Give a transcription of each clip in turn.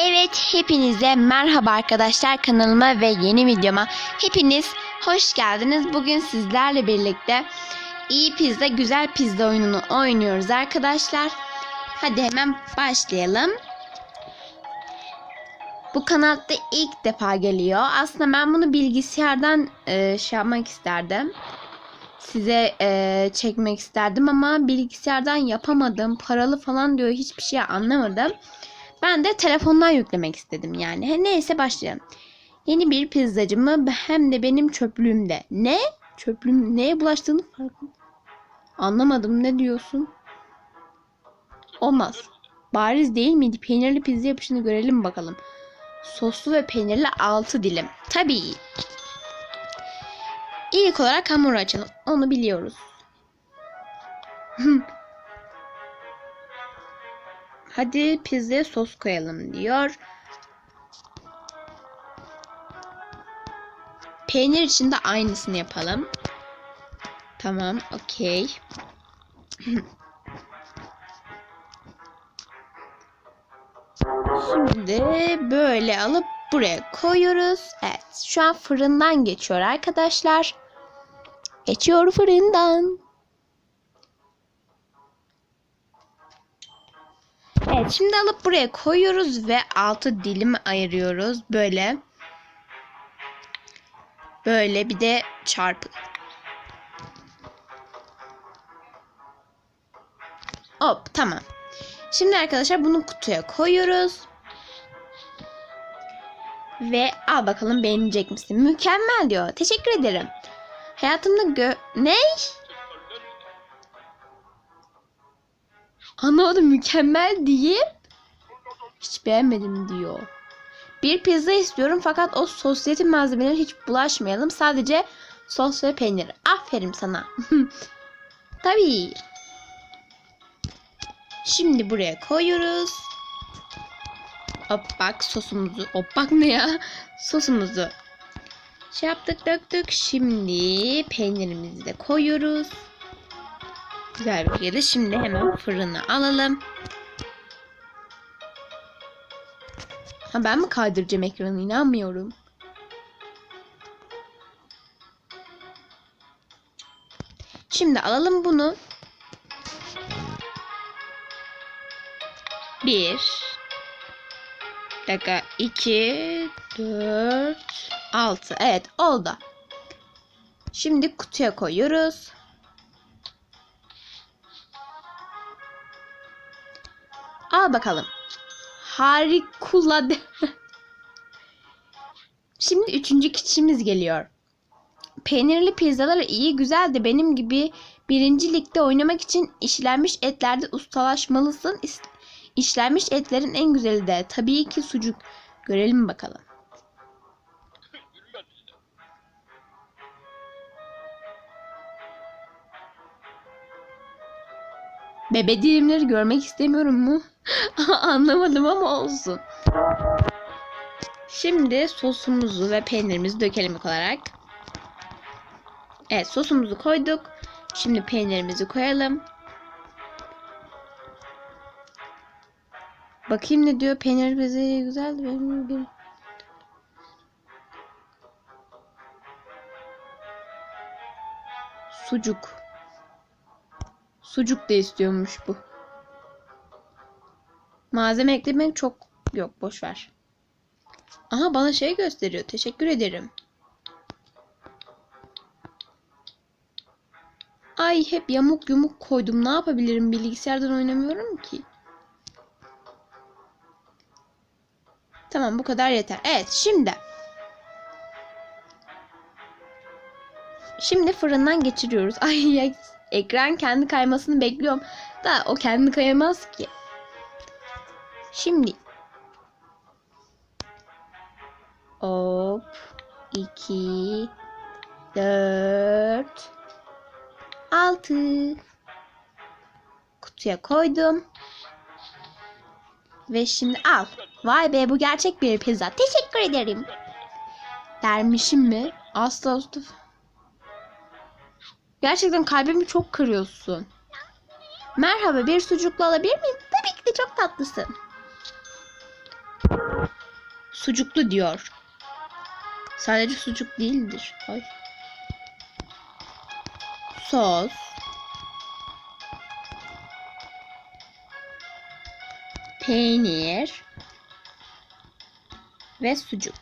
Evet hepinize merhaba arkadaşlar kanalıma ve yeni videoma hepiniz hoş geldiniz. Bugün sizlerle birlikte iyi pizza güzel pizza oyununu oynuyoruz arkadaşlar. Hadi hemen başlayalım. Bu kanalda ilk defa geliyor. Aslında ben bunu bilgisayardan e, şey yapmak isterdim. Size e, çekmek isterdim ama bilgisayardan yapamadım. Paralı falan diyor hiçbir şey anlamadım. Ben de telefondan yüklemek istedim yani. Neyse başlayalım. Yeni bir pizzacı mı hem de benim çöplüğümde. Ne? Çöplüğüm neye bulaştığını farkında. Anlamadım ne diyorsun? Olmaz. Bariz değil miydi? Peynirli pizza yapışını görelim bakalım. Soslu ve peynirli 6 dilim. Tabii. İlk olarak hamur açalım. Onu biliyoruz. Hadi pizzaya sos koyalım diyor. Peynir için de aynısını yapalım. Tamam, okey. Şimdi böyle alıp buraya koyuyoruz. Evet, şu an fırından geçiyor arkadaşlar. Geçiyor fırından. Evet şimdi alıp buraya koyuyoruz ve altı dilim ayırıyoruz. Böyle. Böyle bir de çarpı. Hop tamam. Şimdi arkadaşlar bunu kutuya koyuyoruz. Ve al bakalım beğenecek misin? Mükemmel diyor. Teşekkür ederim. Hayatımda gö... Ne? Anlamadım mükemmel diye hiç beğenmedim diyor. Bir pizza istiyorum fakat o sosyete malzemelerine hiç bulaşmayalım. Sadece sos ve peynir. Aferin sana. Tabii. Şimdi buraya koyuyoruz. Hop bak sosumuzu. Hop bak ne ya? Sosumuzu. Şey yaptık döktük. Şimdi peynirimizi de koyuyoruz. Güzel bir şekilde şimdi hemen fırına alalım. Ha ben mi kaydıracağım ekranı inanmıyorum. Şimdi alalım bunu. Bir. dakika. iki, dört, altı. Evet oldu. Şimdi kutuya koyuyoruz. Al bakalım. Harikulade. Şimdi üçüncü kişimiz geliyor. Peynirli pizzalar iyi güzel de benim gibi birinci ligde oynamak için işlenmiş etlerde ustalaşmalısın. İşlenmiş etlerin en güzeli de tabii ki sucuk. Görelim bakalım. Bebe dilimleri görmek istemiyorum mu? Anlamadım ama olsun. Şimdi sosumuzu ve peynirimizi dökelim olarak. Evet sosumuzu koyduk. Şimdi peynirimizi koyalım. Bakayım ne diyor. Peynir bezi güzel. Benim bir... Sucuk. Sucuk da istiyormuş bu. Malzeme eklemek çok yok boş ver. Aha bana şey gösteriyor. Teşekkür ederim. Ay hep yamuk yumuk koydum. Ne yapabilirim? Bilgisayardan oynamıyorum ki. Tamam bu kadar yeter. Evet şimdi. Şimdi fırından geçiriyoruz. Ay ekran kendi kaymasını bekliyorum. Da o kendi kayamaz ki. Şimdi. Hop. 2 4 6 Kutuya koydum. Ve şimdi al. Vay be bu gerçek bir pizza. Teşekkür ederim. Dermişim mi? Asla asla. Gerçekten kalbimi çok kırıyorsun. Merhaba bir sucuklu alabilir miyim? Tabii ki de çok tatlısın. Sucuklu diyor. Sadece sucuk değildir. Ay. Sos. Peynir. Ve sucuk.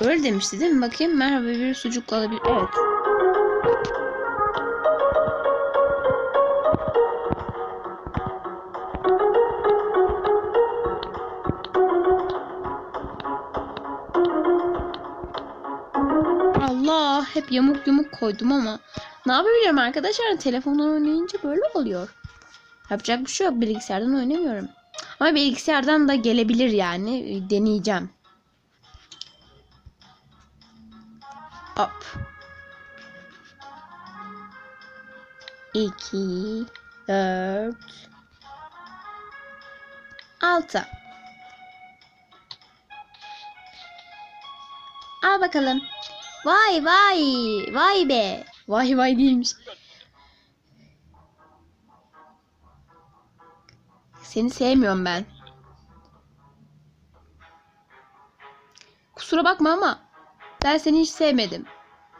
Öyle demişti değil mi? Bakayım merhaba bir sucuklu alabilir. Evet. Yamuk yumuk koydum ama ne yapabilirim arkadaşlar telefondan oynayınca böyle oluyor. Yapacak bir şey yok bilgisayardan oynamıyorum. Ama bilgisayardan da gelebilir yani deneyeceğim. Hop. 2 4 6 Al bakalım. Vay vay. Vay be. Vay vay değilmiş. Seni sevmiyorum ben. Kusura bakma ama ben seni hiç sevmedim.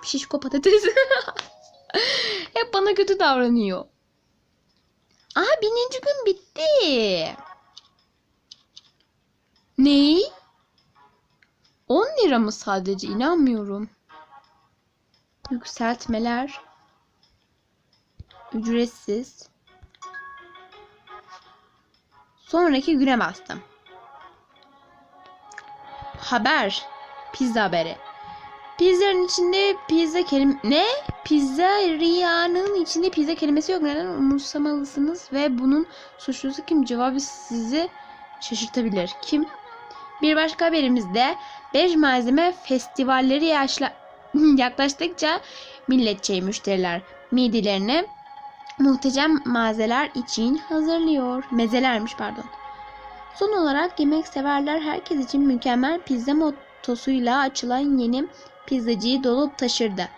Şişko patates. Hep bana kötü davranıyor. Aha bininci gün bitti. Ney? 10 lira mı sadece? İnanmıyorum. Yükseltmeler. Ücretsiz. Sonraki güne bastım. Haber. Pizza haberi. Pizzanın içinde pizza kelim ne? Pizzeriyanın içinde pizza kelimesi yok. Neden umursamalısınız ve bunun suçlusu kim? Cevabı sizi şaşırtabilir. Kim? Bir başka haberimizde 5 malzeme festivalleri yaşla yaklaştıkça milletçe müşteriler midilerini muhteşem malzemeler için hazırlıyor. Mezelermiş pardon. Son olarak yemek severler herkes için mükemmel pizza mottosuyla açılan yeni pizzacıyı dolup taşırdı.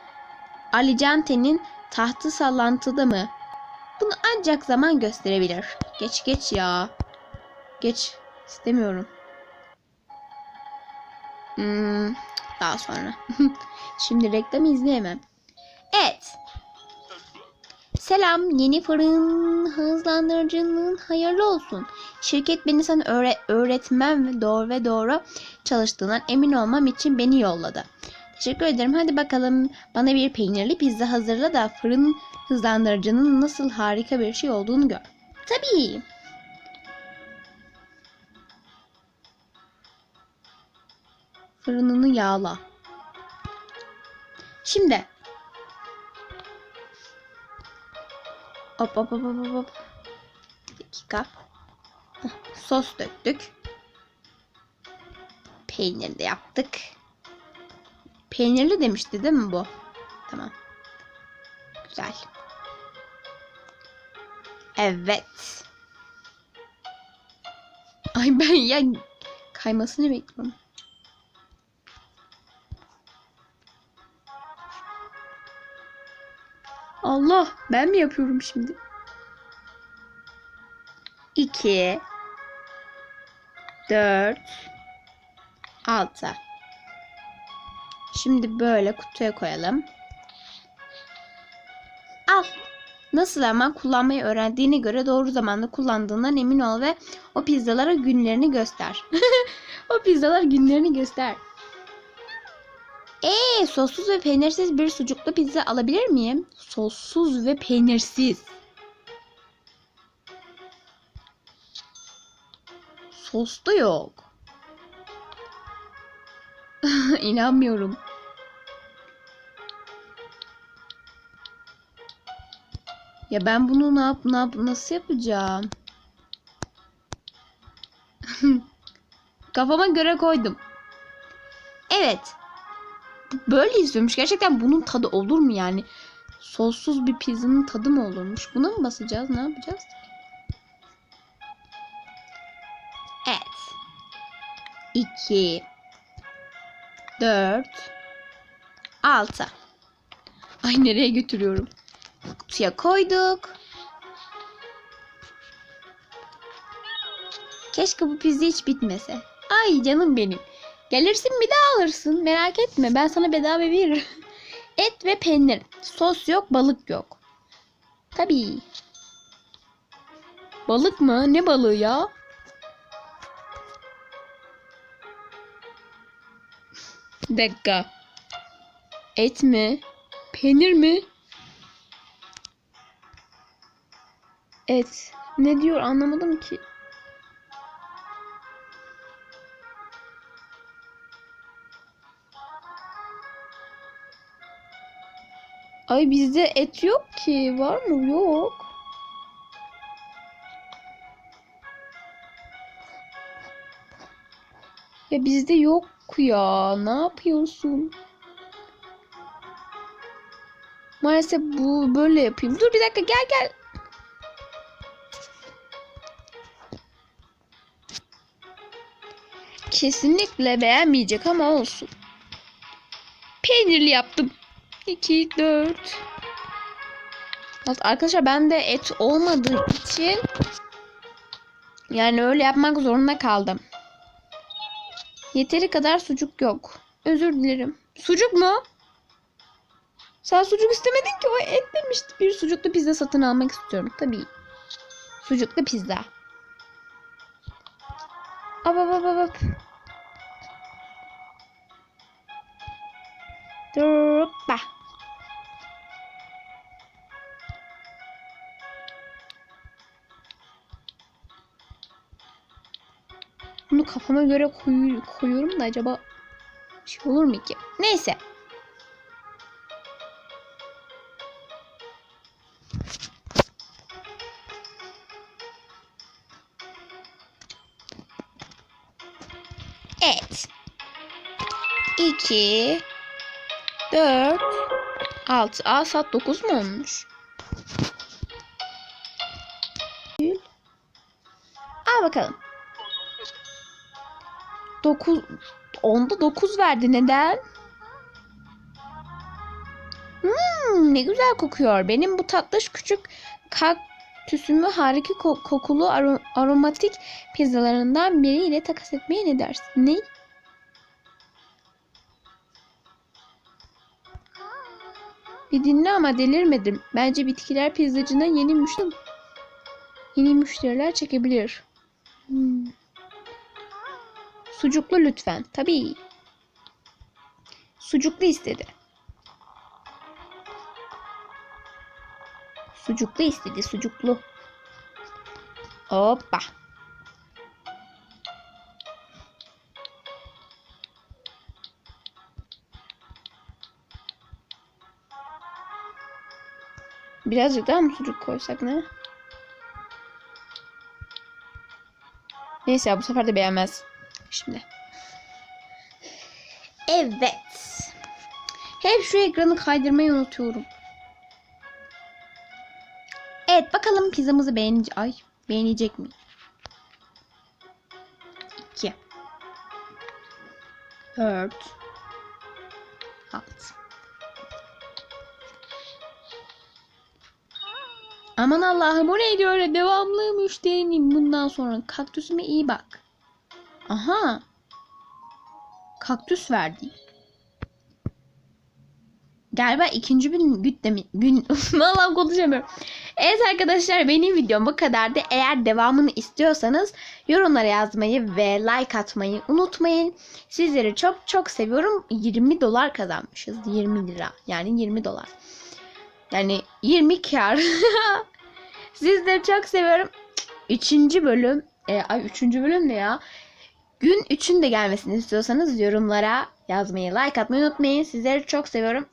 Ali Cante'nin tahtı sallantıda mı? Bunu ancak zaman gösterebilir. Geç geç ya. Geç. istemiyorum. Hmm, daha sonra. Şimdi reklam izleyemem. Evet. Selam yeni fırın hızlandırıcının hayırlı olsun. Şirket beni sen öğre öğretmem ve doğru ve doğru çalıştığından emin olmam için beni yolladı. Teşekkür ederim. Hadi bakalım bana bir peynirli pizza hazırla da fırın hızlandırıcının nasıl harika bir şey olduğunu gör. Tabii. Fırınını yağla. Şimdi. Hop hop hop hop hop. Bir dakika. Sos döktük. Peynir de yaptık. Peynirli demişti değil mi bu? Tamam. Güzel. Evet. Ay ben ya kaymasını bekliyorum. Allah ben mi yapıyorum şimdi? 2 4 6 Şimdi böyle kutuya koyalım. Al. Nasıl ama kullanmayı öğrendiğine göre doğru zamanda kullandığından emin ol ve o pizzalara günlerini göster. o pizzalar günlerini göster. Ee, sossuz ve peynirsiz bir sucuklu pizza alabilir miyim? Sossuz ve peynirsiz. Sos da yok. İnanmıyorum. Ya ben bunu ne yap, ne yap nasıl yapacağım? Kafama göre koydum. Evet. Böyle istiyormuş. Gerçekten bunun tadı olur mu yani? Sossuz bir pizzanın tadı mı olurmuş? Buna mı basacağız? Ne yapacağız? Evet. 2 4 6 Ay nereye götürüyorum? Kutuya koyduk. Keşke bu pizza hiç bitmese. Ay canım benim. Gelirsin bir daha alırsın. Merak etme ben sana bedava veririm. Et ve peynir. Sos yok balık yok. Tabii. Balık mı? Ne balığı ya? Dakika. Et mi? Peynir mi? Et. Ne diyor anlamadım ki. Ay bizde et yok ki. Var mı? Yok. Ya bizde yok ya. Ne yapıyorsun? Maalesef bu böyle yapayım. Dur bir dakika gel gel. Kesinlikle beğenmeyecek ama olsun. Peynirli yaptım. 2, 4. Arkadaşlar bende et olmadığı için yani öyle yapmak zorunda kaldım. Yeteri kadar sucuk yok. Özür dilerim. Sucuk mu? Sen sucuk istemedin ki o et demişti. Bir sucuklu pizza satın almak istiyorum. Tabii. Sucuklu pizza. Hop hop hop hop. Hoppa. Bunu kafama göre koyu, koyuyorum da acaba şey olur mu ki? Neyse. Evet. 2 4 6 Aa saat 9 mu olmuş? Al bakalım. 9 onda 9 verdi neden? Hmm, ne güzel kokuyor. Benim bu tatlış küçük kaktüsümü harika ko- kokulu aro- aromatik pizzalarından biriyle takas etmeye ne dersin? Ne? Bir dinle ama delirmedim. Bence bitkiler pizzacına yeni müşteri yeni müşteriler çekebilir. Sucuklu lütfen. Tabii. Sucuklu istedi. Sucuklu istedi. Sucuklu. Hoppa. Birazcık daha mı sucuk koysak ne? Neyse bu sefer de beğenmez. Şimdi. Evet. Hep şu ekranı kaydırmayı unutuyorum. Evet bakalım pizzamızı beğenecek. Ay beğenecek mi? 2 4 6 Aman Allah'ım bu neydi öyle devamlı müşterinin bundan sonra kaktüsüme iyi bak. Aha. Kaktüs verdi. Galiba ikinci gün gütte mi? Gün Vallahi konuşamıyorum. Evet arkadaşlar benim videom bu kadardı. Eğer devamını istiyorsanız yorumlara yazmayı ve like atmayı unutmayın. Sizleri çok çok seviyorum. 20 dolar kazanmışız. 20 lira. Yani 20 dolar. Yani 20 kar. Sizleri çok seviyorum. Üçüncü bölüm. E, ay üçüncü bölüm ne ya? Gün üçün de gelmesini istiyorsanız yorumlara yazmayı, like atmayı unutmayın. Sizleri çok seviyorum.